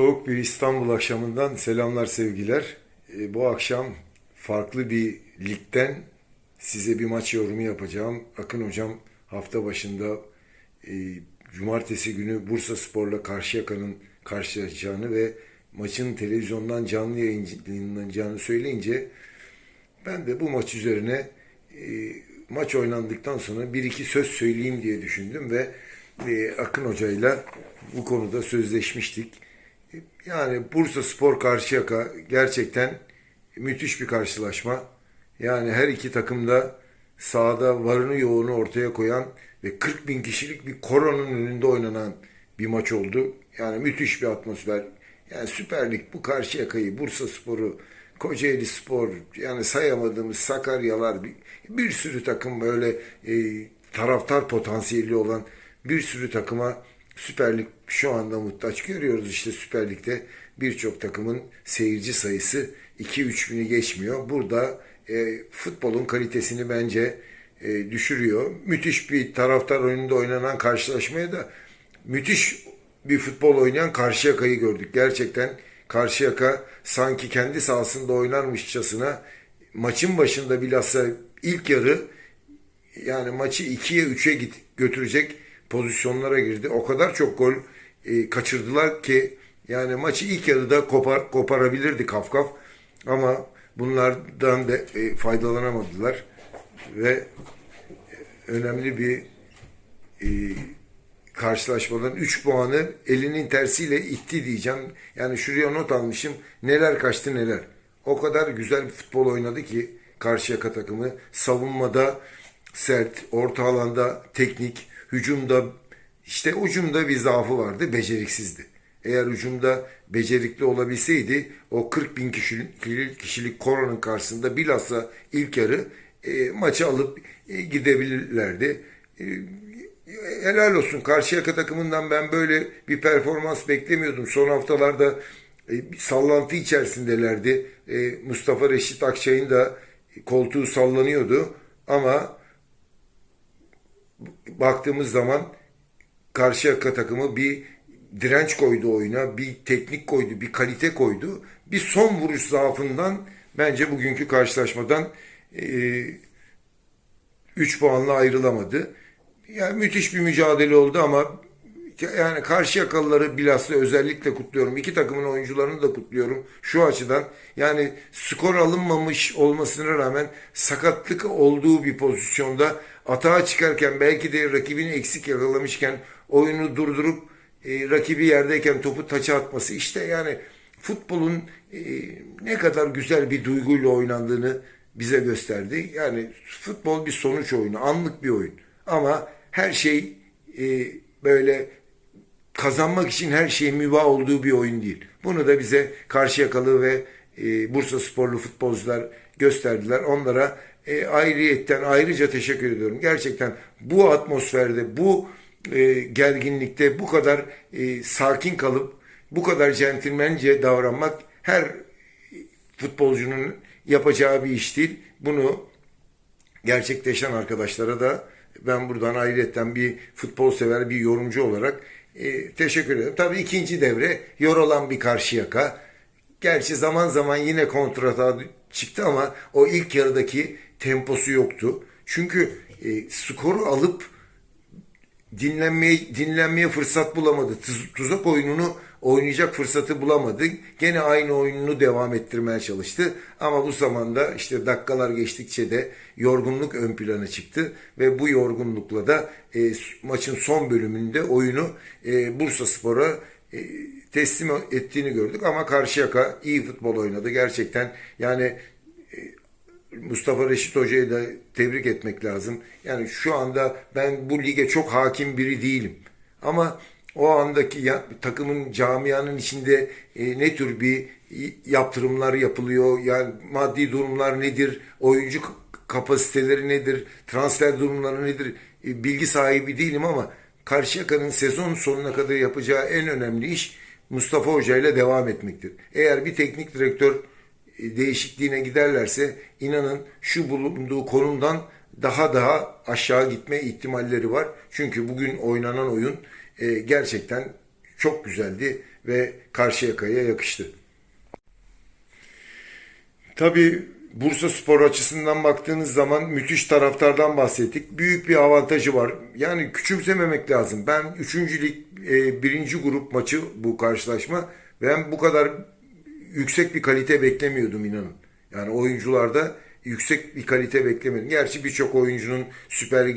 Soğuk bir İstanbul akşamından selamlar sevgiler. E, bu akşam farklı bir ligden size bir maç yorumu yapacağım. Akın hocam hafta başında e, cumartesi günü Bursa Spor'la Karşıyaka'nın karşılaşacağını ve maçın televizyondan canlı yayınlanacağını söyleyince ben de bu maç üzerine e, maç oynandıktan sonra bir iki söz söyleyeyim diye düşündüm ve e, Akın Hoca'yla bu konuda sözleşmiştik. Yani Bursa Spor Karşıyaka gerçekten müthiş bir karşılaşma. Yani her iki takım da sahada varını yoğunu ortaya koyan ve 40 bin kişilik bir koronanın önünde oynanan bir maç oldu. Yani müthiş bir atmosfer. Yani Süper Lig bu Karşıyaka'yı, Bursa Spor'u, Kocaeli Spor, yani sayamadığımız Sakaryalar, bir, bir sürü takım böyle e, taraftar potansiyeli olan bir sürü takıma Süper Lig şu anda muhtaç görüyoruz işte Süper Lig'de birçok takımın seyirci sayısı 2-3 bini geçmiyor. Burada e, futbolun kalitesini bence e, düşürüyor. Müthiş bir taraftar önünde oynanan karşılaşmaya da müthiş bir futbol oynayan Karşıyaka'yı gördük. Gerçekten Karşıyaka sanki kendi sahasında oynarmışçasına maçın başında bilhassa ilk yarı yani maçı 2'ye 3'e git götürecek pozisyonlara girdi. O kadar çok gol e, kaçırdılar ki yani maçı ilk yarıda kopar, koparabilirdi Kafkaf ama bunlardan da e, faydalanamadılar ve önemli bir e, karşılaşmadan 3 puanı elinin tersiyle itti diyeceğim. Yani şuraya not almışım. Neler kaçtı neler. O kadar güzel bir futbol oynadı ki Karşıyaka takımı. Savunmada sert, orta alanda teknik, hücumda işte ucumda bir zaafı vardı, beceriksizdi. Eğer ucumda becerikli olabilseydi o 40 bin kişilik, kişilik koronanın karşısında bilhassa ilk yarı e, maçı alıp e, gidebilirlerdi. E, helal olsun. Karşıyaka takımından ben böyle bir performans beklemiyordum. Son haftalarda e, bir sallantı içerisindelerdi. E, Mustafa Reşit Akçay'ın da koltuğu sallanıyordu. Ama baktığımız zaman Karşıyaka takımı bir direnç koydu oyuna, bir teknik koydu, bir kalite koydu. Bir son vuruş zaafından bence bugünkü karşılaşmadan e, 3 puanla ayrılamadı. Yani müthiş bir mücadele oldu ama yani karşı yakalıları bilhassa özellikle kutluyorum. İki takımın oyuncularını da kutluyorum. Şu açıdan yani skor alınmamış olmasına rağmen sakatlık olduğu bir pozisyonda atağa çıkarken belki de rakibini eksik yakalamışken oyunu durdurup e, rakibi yerdeyken topu taça atması işte yani futbolun e, ne kadar güzel bir duyguyla oynandığını bize gösterdi. Yani futbol bir sonuç oyunu, anlık bir oyun. Ama her şey e, böyle kazanmak için her şeyin mübah olduğu bir oyun değil. Bunu da bize Karşıyakalı ve e, Bursa sporlu futbolcular gösterdiler. Onlara e, ayrıyetten ayrıca teşekkür ediyorum. Gerçekten bu atmosferde, bu e, gerginlikte bu kadar e, sakin kalıp bu kadar centilmence davranmak her futbolcunun yapacağı bir iş değil. Bunu gerçekleşen arkadaşlara da ben buradan ayrıyetten bir futbol sever bir yorumcu olarak e, teşekkür ederim. Tabii ikinci devre yorulan bir karşıyaka. Gerçi zaman zaman yine kontrata çıktı ama o ilk yarıdaki temposu yoktu. Çünkü e, skoru alıp dinlenmeye dinlenmeye fırsat bulamadı. Tuz, tuzak oyununu oynayacak fırsatı bulamadı. Gene aynı oyununu devam ettirmeye çalıştı. Ama bu zamanda işte dakikalar geçtikçe de yorgunluk ön plana çıktı ve bu yorgunlukla da e, maçın son bölümünde oyunu e, Bursa Spor'a e, teslim ettiğini gördük ama Karşıyaka iyi futbol oynadı gerçekten. Yani Mustafa Reşit Hoca'yı da tebrik etmek lazım. Yani şu anda ben bu lige çok hakim biri değilim. Ama o andaki ya, takımın camianın içinde e, ne tür bir yaptırımlar yapılıyor? Yani maddi durumlar nedir? Oyuncu kapasiteleri nedir? Transfer durumları nedir? E, bilgi sahibi değilim ama Karşıyaka'nın sezon sonuna kadar yapacağı en önemli iş Mustafa Hoca ile devam etmektir. Eğer bir teknik direktör değişikliğine giderlerse inanın şu bulunduğu konumdan daha daha aşağı gitme ihtimalleri var. Çünkü bugün oynanan oyun e, gerçekten çok güzeldi. ve Karşıyaka'ya yakıştı. Tabii Bursa Spor açısından baktığınız zaman müthiş taraftardan bahsettik. Büyük bir avantajı var. Yani küçümsememek lazım. Ben 3. lig 1. grup maçı bu karşılaşma. Ben bu kadar yüksek bir kalite beklemiyordum inanın. Yani oyuncularda yüksek bir kalite beklemiyordum. Gerçi birçok oyuncunun Süper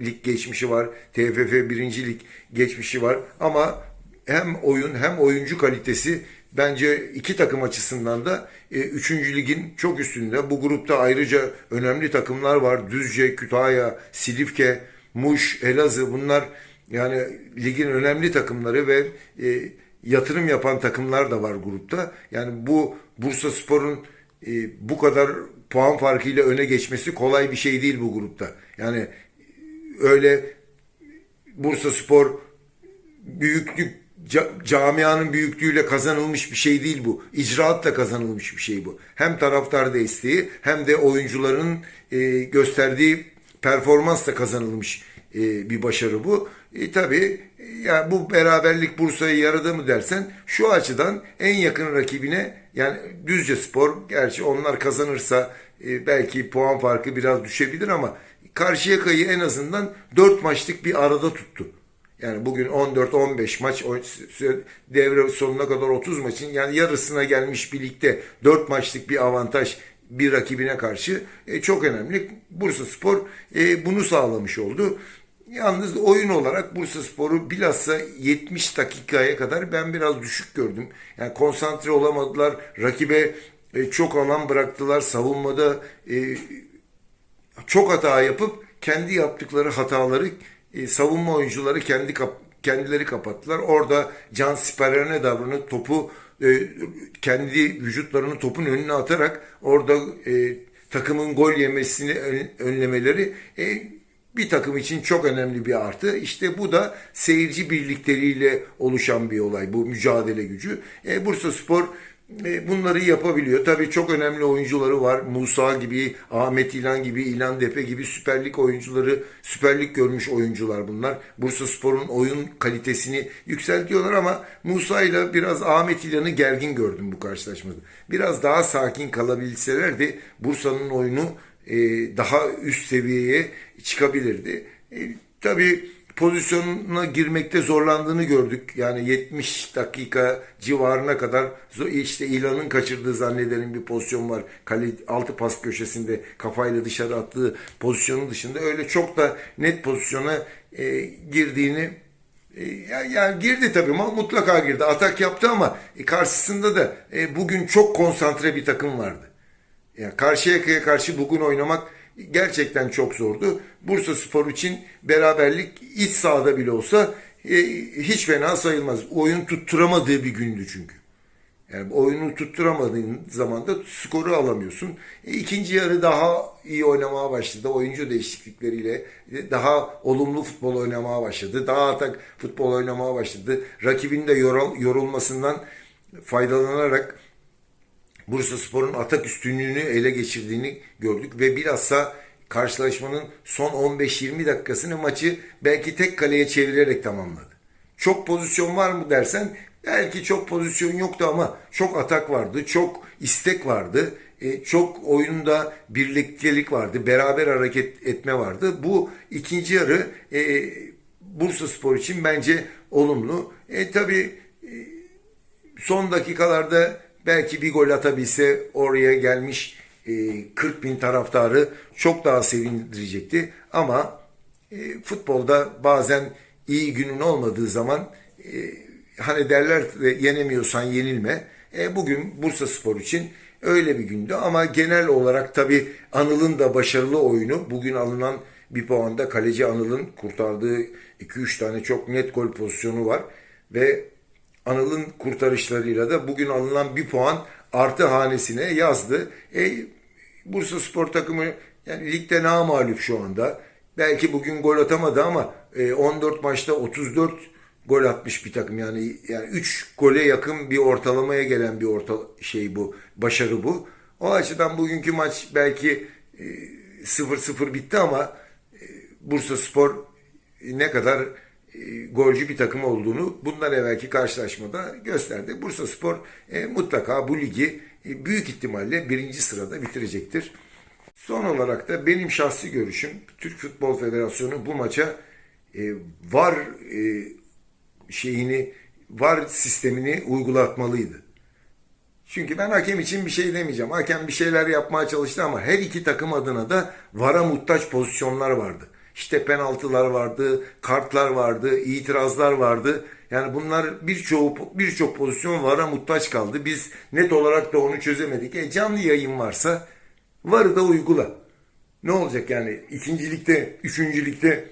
Lig geçmişi var. TFF 1. lig geçmişi var. Ama hem oyun hem oyuncu kalitesi bence iki takım açısından da e, 3. ligin çok üstünde. Bu grupta ayrıca önemli takımlar var. Düzce, Kütahya, Silifke, Muş, Elazığ bunlar yani ligin önemli takımları ve e, yatırım yapan takımlar da var grupta. Yani bu Bursa Spor'un e, bu kadar puan farkıyla öne geçmesi kolay bir şey değil bu grupta. Yani öyle Bursa Spor büyüklük ca- camianın büyüklüğüyle kazanılmış bir şey değil bu. İcraatla kazanılmış bir şey bu. Hem taraftar desteği hem de oyuncuların e, gösterdiği performansla kazanılmış e, bir başarı bu. E, tabii yani bu beraberlik Bursa'yı yaradı mı dersen şu açıdan en yakın rakibine yani Düzce Spor gerçi onlar kazanırsa e, belki puan farkı biraz düşebilir ama Karşıyaka'yı en azından 4 maçlık bir arada tuttu. Yani bugün 14-15 maç devre sonuna kadar 30 maçın yani yarısına gelmiş birlikte 4 maçlık bir avantaj bir rakibine karşı e, çok önemli. Bursa Spor e, bunu sağlamış oldu. Yalnız oyun olarak Bursa Spor'u bilhassa 70 dakikaya kadar ben biraz düşük gördüm. Yani konsantre olamadılar. Rakibe e, çok alan bıraktılar. Savunmada e, çok hata yapıp kendi yaptıkları hataları e, savunma oyuncuları kendi kap, kendileri kapattılar. Orada can siperlerine davranıp topu kendi vücutlarını topun önüne atarak orada takımın gol yemesini ön, önlemeleri bir takım için çok önemli bir artı. İşte bu da seyirci birlikleriyle oluşan bir olay. Bu mücadele gücü. E, Bursa Spor e, bunları yapabiliyor. Tabii çok önemli oyuncuları var. Musa gibi, Ahmet İlan gibi, İlan Depe gibi Süper Lig oyuncuları, Süper Lig görmüş oyuncular bunlar. Bursa Spor'un oyun kalitesini yükseltiyorlar ama Musa ile biraz Ahmet İlan'ı gergin gördüm bu karşılaşmada. Biraz daha sakin kalabilselerdi Bursa'nın oyunu e, daha üst seviyeye çıkabilirdi. E, tabii pozisyonuna girmekte zorlandığını gördük. Yani 70 dakika civarına kadar işte İlan'ın kaçırdığı zannederim bir pozisyon var. Kale altı pas köşesinde kafayla dışarı attığı pozisyonun dışında öyle çok da net pozisyona e, girdiğini e, yani girdi tabii mutlaka girdi. Atak yaptı ama e, karşısında da e, bugün çok konsantre bir takım vardı. Yani karşıya karşı bugün oynamak gerçekten çok zordu. Bursa Spor için beraberlik iç sahada bile olsa e, hiç fena sayılmaz. Oyun tutturamadığı bir gündü çünkü. Yani oyunu tutturamadığın zaman da skoru alamıyorsun. E, ikinci yarı daha iyi oynamaya başladı. Oyuncu değişiklikleriyle daha olumlu futbol oynamaya başladı. Daha atak futbol oynamaya başladı. Rakibin de yorul, yorulmasından faydalanarak Bursa Spor'un atak üstünlüğünü ele geçirdiğini gördük ve bilhassa karşılaşmanın son 15-20 dakikasını maçı belki tek kaleye çevirerek tamamladı. Çok pozisyon var mı dersen belki çok pozisyon yoktu ama çok atak vardı, çok istek vardı, e, çok oyunda birliktelik vardı, beraber hareket etme vardı. Bu ikinci yarı e, Bursa Spor için bence olumlu. E, tabii e, son dakikalarda belki bir gol atabilse oraya gelmiş 40 bin taraftarı çok daha sevindirecekti. Ama e, futbolda bazen iyi günün olmadığı zaman e, hani derler yenemiyorsan yenilme. E, bugün Bursa Spor için öyle bir gündü ama genel olarak tabi Anıl'ın da başarılı oyunu bugün alınan bir puanda kaleci Anıl'ın kurtardığı 2-3 tane çok net gol pozisyonu var ve Anıl'ın kurtarışlarıyla da bugün alınan bir puan artı hanesine yazdı. E, Bursa Spor takımı yani ligde mağlup şu anda. Belki bugün gol atamadı ama e, 14 maçta 34 gol atmış bir takım. Yani yani 3 gole yakın bir ortalamaya gelen bir orta şey bu. Başarı bu. O açıdan bugünkü maç belki e, 0-0 bitti ama e, Bursa Spor ne kadar e, golcü bir takım olduğunu bundan evvelki karşılaşmada gösterdi. Bursa Spor e, mutlaka bu ligi e, büyük ihtimalle birinci sırada bitirecektir. Son olarak da benim şahsi görüşüm Türk Futbol Federasyonu bu maça e, var e, şeyini var sistemini uygulatmalıydı. Çünkü ben hakem için bir şey demeyeceğim. Hakem bir şeyler yapmaya çalıştı ama her iki takım adına da vara muhtaç pozisyonlar vardı. İşte penaltılar vardı, kartlar vardı, itirazlar vardı. Yani bunlar birçoğu birçok pozisyon vara muhtaç kaldı. Biz net olarak da onu çözemedik. E canlı yayın varsa varı da uygula. Ne olacak yani ikincilikte, üçüncülükte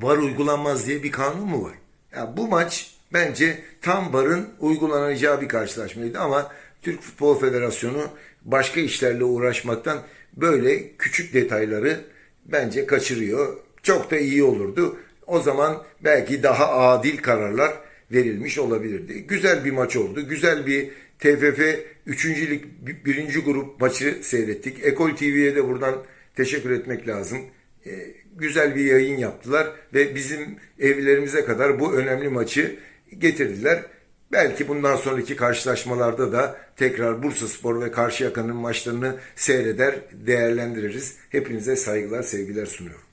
var uygulanmaz diye bir kanun mu var? Ya bu maç bence tam barın uygulanacağı bir karşılaşmaydı ama Türk Futbol Federasyonu başka işlerle uğraşmaktan böyle küçük detayları bence kaçırıyor. Çok da iyi olurdu. O zaman belki daha adil kararlar verilmiş olabilirdi. Güzel bir maç oldu. Güzel bir TFF 3. Lig 1. grup maçı seyrettik. Ekol TV'ye de buradan teşekkür etmek lazım. Ee, güzel bir yayın yaptılar ve bizim evlerimize kadar bu önemli maçı getirdiler. Belki bundan sonraki karşılaşmalarda da tekrar Bursa Spor ve Karşıyaka'nın maçlarını seyreder, değerlendiririz. Hepinize saygılar, sevgiler sunuyorum.